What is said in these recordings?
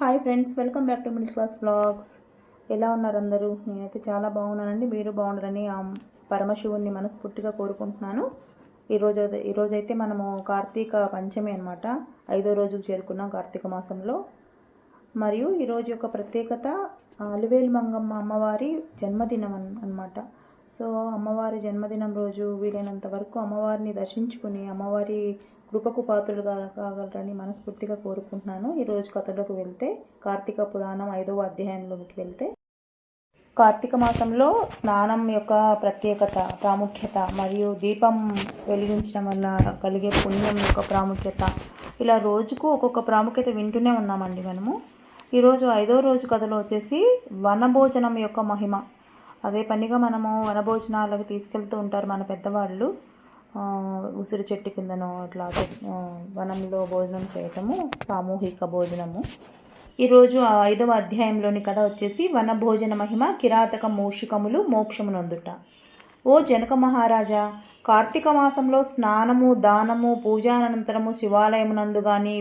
Hi friends welcome back to middle class vlogs. ఎలా ఉన్నారు అందరూ? నేనైతే చాలా బాగున్నానండి. మీరు బాగున్నారని ఆ పరమశివుణ్ణి మనస్ఫూర్తిగా కోరుకుంటున్నాను. ఈరోజు అయితే- ఈరోజైతే మనము కార్తీక పంచమి అనమాట ఐదో రోజుకు చేరుకున్నాం కార్తీక మాసంలో. మరియు ఈరోజు యొక్క ప్రత్యేకత అలివేలు మంగమ్మ అమ్మవారి జన్మదినం అన్నమాట. సో అమ్మవారి జన్మదినం రోజు వీలైనంత వరకు అమ్మవారిని దర్శించుకుని అమ్మవారి కృపకు పాత్రలు కాగలరని మనస్ఫూర్తిగా కోరుకుంటున్నాను. ఈరోజు కథలోకి వెళ్తే కార్తీక పురాణం ఐదవ అధ్యాయంలోకి వెళ్తే కార్తీక మాసంలో స్నానం యొక్క ప్రత్యేకత ప్రాముఖ్యత మరియు దీపం వెలిగించడం వల్ల కలిగే పుణ్యం యొక్క ప్రాముఖ్యత. ఇలా రోజుకు ఒక్కొక్క ప్రాముఖ్యత వింటూనే ఉన్నామండి మనము. ఈరోజు ఐదో రోజు కథలో వచ్చేసి వనభోజనం యొక్క మహిమ. అదే పనిగా మనము వనభోజనాలకు తీసుకెళ్తూ ఉంటారు మన పెద్దవాళ్ళు. ఉసిరి చెట్టు కిందనో ఇట్లా వనంలో భోజనం చేయటము సామూహిక భోజనము. ఈరోజు ఐదవ అధ్యాయంలోని కథ వచ్చేసి వనభోజన మహిమ కిరాతక మూషికములు మోక్షమునందుట. ఓ జనక మహారాజా కార్తీక మాసంలో స్నానము దానము పూజానంతరము శివాలయమునందు కానీ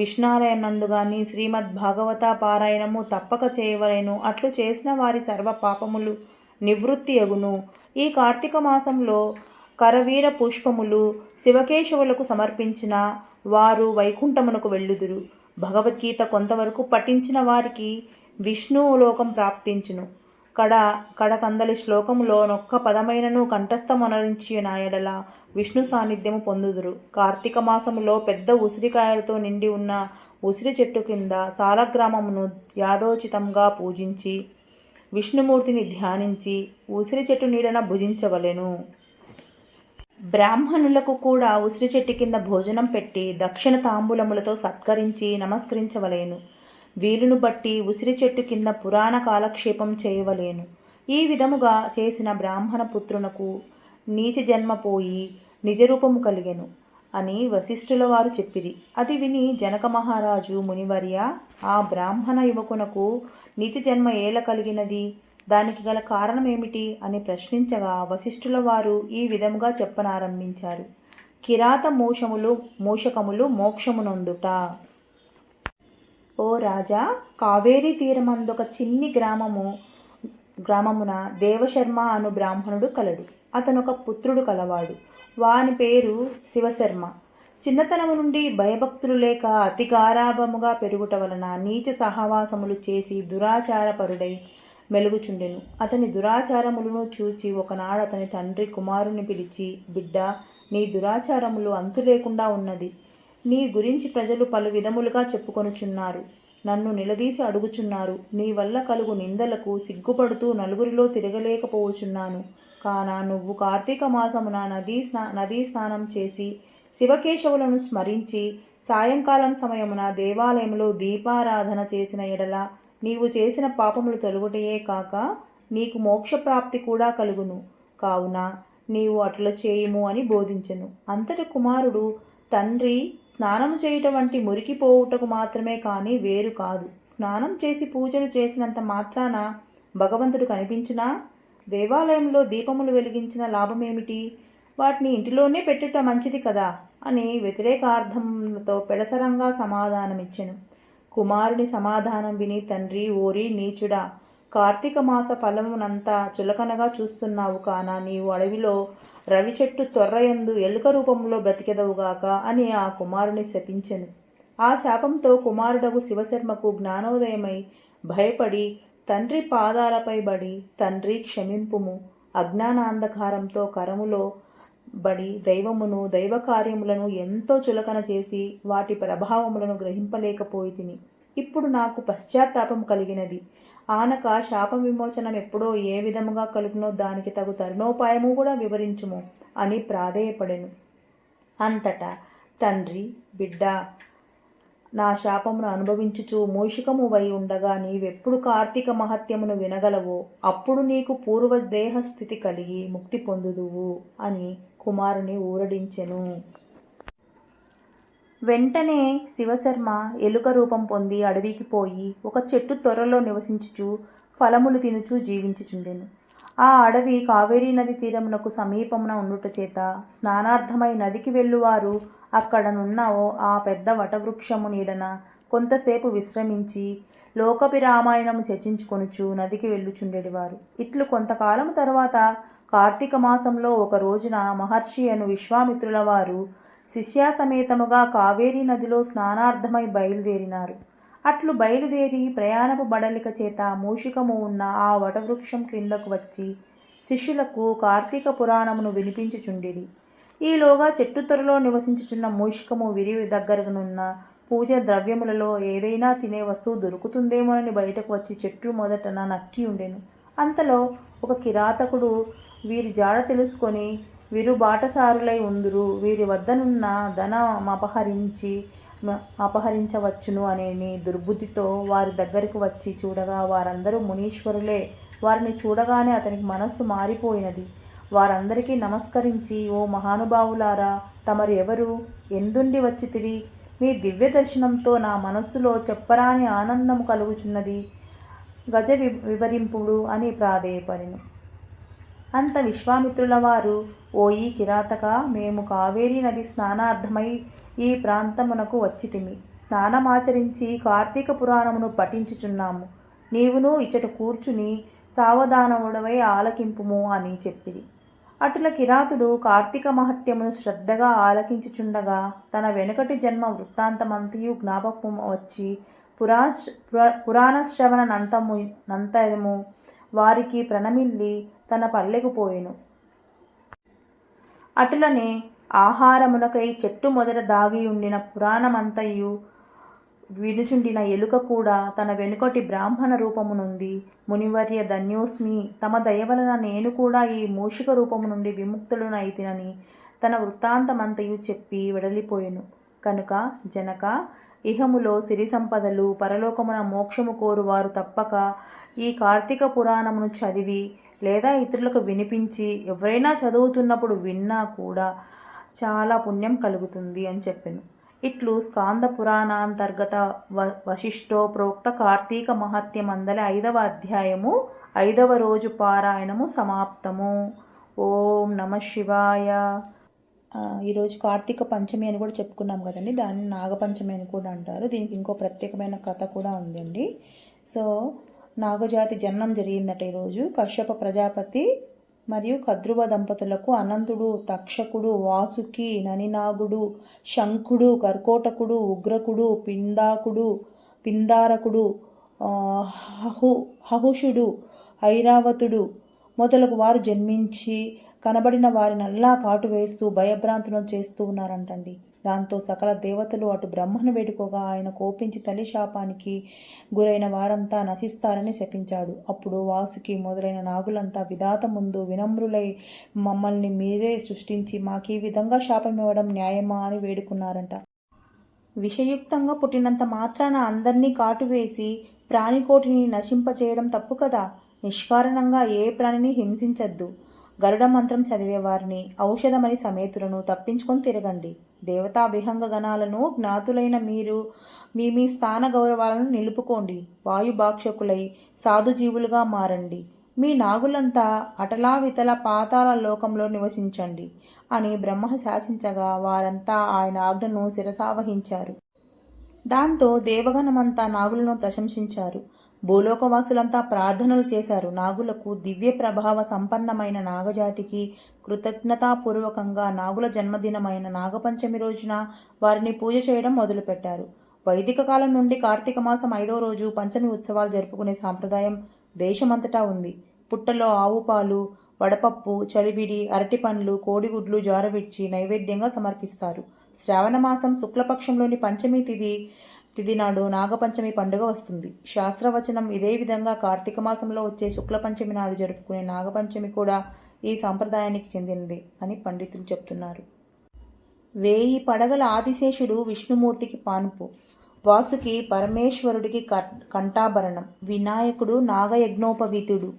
విష్ణాలయమునందు కానీ శ్రీమద్ భాగవత పారాయణము తప్పక చేయవలేను. అట్లు చేసిన వారి సర్వ పాపములు నివృత్తి అగును ఈ కార్తీక మాసంలో కరవీర పుష్పములు శివకేశవులకు సమర్పించిన వారు వైకుంఠమునకు వెళ్ళుదురు. భగవద్గీత కొంతవరకు పఠించిన వారికి విష్ణులోకం ప్రాప్తించును. కడ కడకందలి శ్లోకములో నొక్క పదమైనను కంఠస్థమనరించి నాయడల విష్ణు సాన్నిధ్యము పొందుదురు. కార్తీక మాసములో పెద్ద ఉసిరికాయలతో నిండి ఉన్న ఉసిరి చెట్టు కింద సాలగ్రామమును యాదోచితంగా పూజించి విష్ణుమూర్తిని ధ్యానించి ఉసిరి చెట్టు నీడన భుజించవలెను. బ్రాహ్మణులకు కూడా ఉసిరి చెట్టు కింద భోజనం పెట్టి దక్షిణ తాంబూలములతో సత్కరించి నమస్కరించవలేను. వీలును బట్టి ఉసిరి చెట్టు కింద పురాణ కాలక్షేపం చేయవలేను. ఈ విధముగా చేసిన బ్రాహ్మణ పుత్రునకు నీచ జన్మ పోయి నిజరూపము కలిగెను. అని వశిష్ఠుల వారు చెప్పిరి. అది విని జనక మహారాజు మునివర్య ఆ బ్రాహ్మణ యువకునకు నీచ జన్మ ఏల కలిగినది? దానికి గల కారణమేమిటి? అని ప్రశ్నించగా వశిష్ఠుల వారు ఈ విధముగా చెప్పనారంభించారు. కిరాత మూషములు మూషకములు మోక్షమునందుట. ఓ రాజా కావేరీ తీరమందొక చిన్ని గ్రామము గ్రామమున దేవశర్మ అను బ్రాహ్మణుడు కలడు. అతనొక పుత్రుడు కలవాడు. వాని పేరు శివశర్మ. చిన్నతనము నుండి భయభక్తులు లేక అతి గారాభముగా పెరుగుట వలన నీచ సహవాసములు చేసి దురాచారపరుడై మెలుగుచుండెను. అతని దురాచారములను చూచి ఒకనాడు అతని తండ్రి కుమారుని పిలిచి బిడ్డ నీ దురాచారములు అంతు లేకుండా ఉన్నది. నీ గురించి ప్రజలు పలు విధములుగా చెప్పుకొనుచున్నారు. నన్ను నిలదీసి అడుగుచున్నారు. నీ వల్ల కలుగు నిందలకు సిగ్గుపడుతూ నలుగురిలో తిరగలేకపోవచున్నాను. కానా నువ్వు కార్తీక మాసమున నదీ స్నా నదీ స్నానం చేసి శివకేశవులను స్మరించి సాయంకాలం సమయమున దేవాలయంలో దీపారాధన చేసిన ఎడల నీవు చేసిన పాపములు తొలగుటయే కాక నీకు మోక్షప్రాప్తి కూడా కలుగును. కావున నీవు అట్ల చేయుము అని బోధించెను. అంతటి కుమారుడు తండ్రి స్నానము చేయటం వంటి మురికిపోవుటకు మాత్రమే కానీ వేరు కాదు. స్నానం చేసి పూజలు చేసినంత మాత్రాన భగవంతుడు కనిపించినా దేవాలయంలో దీపములు వెలిగించిన లాభమేమిటి? వాటిని ఇంటిలోనే పెట్టుట మంచిది కదా అని వ్యతిరేకార్థంతో పెడసరంగా సమాధానమిచ్చెను. కుమారుని సమాధానం విని తండ్రి ఓరి నీచుడా కార్తీక మాస ఫలమునంతా చులకనగా చూస్తున్నావు కాన నీవు అడవిలో రవి చెట్టు తొర్రయందు ఎలుక రూపంలో బ్రతికెదవుగాక అని ఆ కుమారుని శపించెను. ఆ శాపంతో కుమారుడగు శివశర్మకు జ్ఞానోదయమై భయపడి తండ్రి పాదాలపై బడి తండ్రి క్షమింపుము. అజ్ఞానాంధకారంతో కరములో బడి దైవమును దైవ కార్యములను ఎంతో చులకన చేసి వాటి ప్రభావములను గ్రహింపలేకపోయి తిని ఇప్పుడు నాకు పశ్చాత్తాపం కలిగినది. ఆనక శాప విమోచనం ఎప్పుడో ఏ విధముగా కలుగునో దానికి తగు తరుణోపాయము కూడా వివరించుము అని ప్రాధేయపడెను. అంతటా తండ్రి బిడ్డ నా శాపమును అనుభవించుచు మూషికము వై ఉండగా నీవెప్పుడు కార్తీక మహత్యమును వినగలవో అప్పుడు నీకు పూర్వ దేహస్థితి కలిగి ముక్తి పొందుదువు అని కుమారుని ఊరడించెను. వెంటనే శివశర్మ ఎలుక రూపం పొంది అడవికి పోయి ఒక చెట్టు త్వరలో నివసించుచు ఫలములు తినుచు జీవించుచుండెను. ఆ అడవి కావేరీ నది తీరమునకు సమీపమున ఉండుట చేత స్నానార్థమై నదికి వెళ్ళువారు అక్కడనున్న ఓ ఆ పెద్ద వటవృక్షము నీడన కొంతసేపు విశ్రమించి లోకపి రామాయణము చర్చించుకొనుచు నదికి వెళ్ళుచుండెడివారు. ఇట్లు కొంతకాలము తర్వాత కార్తీక మాసంలో ఒక రోజున మహర్షి అను విశ్వామిత్రుల వారు శిష్యాసమేతముగా కావేరీ నదిలో స్నానార్థమై బయలుదేరినారు. అట్లు బయలుదేరి ప్రయాణపు బడలిక చేత మూషికము ఉన్న ఆ వటవృక్షం క్రిందకు వచ్చి శిష్యులకు కార్తీక పురాణమును వినిపించుచుండిరి. ఈలోగా చెట్టు తొరలో నివసించుచున్న మూషికము విరి దగ్గరనున్న పూజ ద్రవ్యములలో ఏదైనా తినే వస్తువు దొరుకుతుందేమోనని బయటకు వచ్చి చెట్టు మొదటన నక్కి ఉండెను. అంతలో ఒక కిరాతకుడు వీరి జాడ తెలుసుకొని వీరు బాటసారులై ఉందురు. వీరి వద్దనున్న ధనం అపహరించి అపహరించవచ్చును అనేని దుర్బుద్ధితో వారి దగ్గరకు వచ్చి చూడగా వారందరూ మునీశ్వరులే. వారిని చూడగానే అతనికి మనస్సు మారిపోయినది. వారందరికీ నమస్కరించి ఓ మహానుభావులారా తమరు ఎవరు? ఎందుండి వచ్చి తిరి మీ దివ్య దర్శనంతో నా మనస్సులో చెప్పరాని ఆనందం కలుగుచున్నది. గజ వి వివరింపుడు అని ప్రాధేయపడిను. అంత విశ్వామిత్రుల వారు ఓ ఈ కిరాతక మేము కావేరీ నది స్నానార్థమై ఈ ప్రాంతమునకు వచ్చితిమి. స్నానమాచరించి కార్తీక పురాణమును పఠించుచున్నాము. నీవును ఇచ్చట కూర్చుని సావధానముడవై ఆలకింపుము అని చెప్పిది అటుల కిరాతుడు కార్తీక మహత్యమును శ్రద్ధగా ఆలకించుచుండగా తన వెనుకటి జన్మ వృత్తాంతమంతయు జ్ఞాపకము వచ్చి పురా పురాణ శ్రవణ నంతము నంతరము వారికి ప్రణమిల్లి తన పల్లెకు పోయెను. అటులనే ఆహారమునకై చెట్టు మొదట దాగి ఉండిన పురాణమంతయు వినుచుండిన ఎలుక కూడా తన వెనుకటి బ్రాహ్మణ రూపమునుంది. మునివర్య ధన్యోస్మి తమ దయ వలన నేను కూడా ఈ మూషిక రూపము నుండి విముక్తుడునైతినని తన వృత్తాంతమంతయు చెప్పి వెడలిపోయెను. కనుక జనక ఇహములో సిరి సంపదలు పరలోకమున మోక్షము కోరువారు తప్పక ఈ కార్తీక పురాణమును చదివి లేదా ఇతరులకు వినిపించి ఎవరైనా చదువుతున్నప్పుడు విన్నా కూడా చాలా పుణ్యం కలుగుతుంది అని చెప్పాను. ఇట్లు స్కాంద పురాణాంతర్గత వ వశిష్ఠో ప్రోక్త కార్తీక మహత్యం అందలి ఐదవ అధ్యాయము ఐదవ రోజు పారాయణము సమాప్తము. ఓం నమ శివాయ. ఈరోజు కార్తీక పంచమి అని కూడా చెప్పుకున్నాం కదండి. దాన్ని నాగపంచమి అని కూడా అంటారు. దీనికి ఇంకో ప్రత్యేకమైన కథ కూడా ఉందండి. సో నాగజాతి జన్మం జరిగిందట ఈరోజు. కశ్యప ప్రజాపతి మరియు కద్రువ దంపతులకు అనంతుడు తక్షకుడు వాసుకి ననినాగుడు శంఖుడు కర్కోటకుడు ఉగ్రకుడు పిందాకుడు పిందారకుడు హహు హహుషుడు ఐరావతుడు మొదలగు వారు జన్మించి కనబడిన వారినల్లా కాటు వేస్తూ భయభ్రాంతులను చేస్తూ ఉన్నారంటండి. దాంతో సకల దేవతలు అటు బ్రహ్మను వేడుకోగా ఆయన కోపించి తల్లి శాపానికి గురైన వారంతా నశిస్తారని శపించాడు. అప్పుడు వాసుకి మొదలైన నాగులంతా విధాత ముందు వినమ్రులై మమ్మల్ని మీరే సృష్టించి మాకు ఈ విధంగా శాపం ఇవ్వడం న్యాయమా అని వేడుకున్నారంట. విషయుక్తంగా పుట్టినంత మాత్రాన అందరినీ కాటువేసి ప్రాణికోటిని నశింపచేయడం తప్పు కదా? నిష్కారణంగా ఏ ప్రాణిని హింసించద్దు. గరుడ మంత్రం చదివేవారిని ఔషధమని సమేతులను తప్పించుకొని తిరగండి. దేవతా విహంగ గణాలను జ్ఞాతులైన మీరు మీ మీ స్థాన గౌరవాలను నిలుపుకోండి. వాయుభాక్షకులై సాధుజీవులుగా మారండి. మీ నాగులంతా అటలా వితల పాతాల లోకంలో నివసించండి అని బ్రహ్మ శాసించగా వారంతా ఆయన ఆజ్ఞను శిరసావహించారు. దాంతో దేవగణమంతా నాగులను ప్రశంసించారు. భూలోకవాసులంతా ప్రార్థనలు చేశారు. నాగులకు దివ్య ప్రభావ సంపన్నమైన నాగజాతికి కృతజ్ఞతాపూర్వకంగా నాగుల జన్మదినమైన నాగపంచమి రోజున వారిని పూజ చేయడం మొదలుపెట్టారు. వైదిక కాలం నుండి కార్తీక మాసం ఐదవ రోజు పంచమి ఉత్సవాలు జరుపుకునే సాంప్రదాయం దేశమంతటా ఉంది. పుట్టలో ఆవు పాలు వడపప్పు చలివిడి అరటి పండ్లు కోడిగుడ్లు జారవిడ్చి నైవేద్యంగా సమర్పిస్తారు. శ్రావణ మాసం శుక్లపక్షంలోని పంచమి తిథి తిథి నాడు నాగపంచమి పండుగ వస్తుంది. శాస్త్రవచనం ఇదే విధంగా కార్తీక మాసంలో వచ్చే శుక్లపంచమి నాడు జరుపుకునే నాగపంచమి కూడా ఈ సాంప్రదాయానికి చెందినది అని పండితులు చెప్తున్నారు. వేయి పడగల ఆదిశేషుడు విష్ణుమూర్తికి పానుపు. వాసుకి పరమేశ్వరుడికి కంఠాభరణం. వినాయకుడు నాగయజ్ఞోపవీతుడు.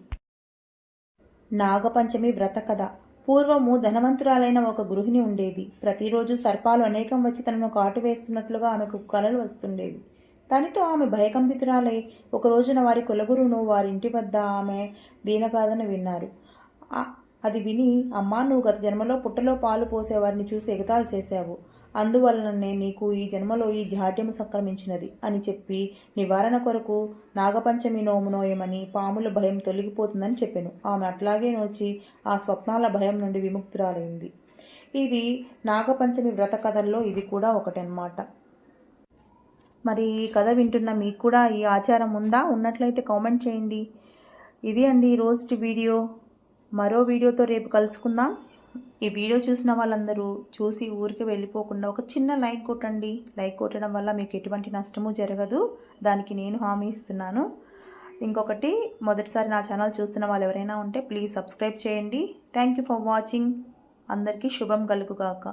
నాగపంచమి వ్రత కథ పూర్వము ధనవంతురాలైన ఒక గృహిణి ఉండేది. ప్రతిరోజు సర్పాలు అనేకం వచ్చి తనను కాటు వేస్తున్నట్లుగా ఆమెకు కలలు వస్తుండేవి. దానితో ఆమె భయకంపితురాలై ఒక రోజున వారి కులగురును వారి ఇంటి వద్ద ఆమె దీనగాథను విన్నారు. అది విని అమ్మా నువ్వు గత జన్మలో పుట్టలో పాలు పోసేవారిని చూసి ఎగతాలు చేశావు. అందువలననే నీకు ఈ జన్మలో ఈ జాడ్యము సంక్రమించినది అని చెప్పి నివారణ కొరకు నాగపంచమి నోము నోయమని పాముల భయం తొలగిపోతుందని చెప్పాను. ఆమె అట్లాగే నోచి ఆ స్వప్నాల భయం నుండి విముక్తురాలైంది. ఇది నాగపంచమి వ్రత కథల్లో ఇది కూడా ఒకటన్నమాట. మరి ఈ కథ వింటున్న మీకు కూడా ఈ ఆచారం ఉందా? ఉన్నట్లయితే కామెంట్ చేయండి. ఇది అండి ఈరోజు వీడియో. మరో వీడియోతో రేపు కలుసుకుందాం. ఈ వీడియో చూసిన వాళ్ళందరూ చూసి ఊరికి వెళ్ళిపోకుండా ఒక చిన్న లైక్ కొట్టండి. లైక్ కొట్టడం వల్ల మీకు ఎటువంటి నష్టము జరగదు. దానికి నేను హామీ ఇస్తున్నాను. ఇంకొకటి మొదటిసారి నా ఛానల్ చూస్తున్న వాళ్ళు ఎవరైనా ఉంటే ప్లీజ్ సబ్స్క్రైబ్ చేయండి. Thank you for watching. అందరికీ శుభం కలుగుగాక.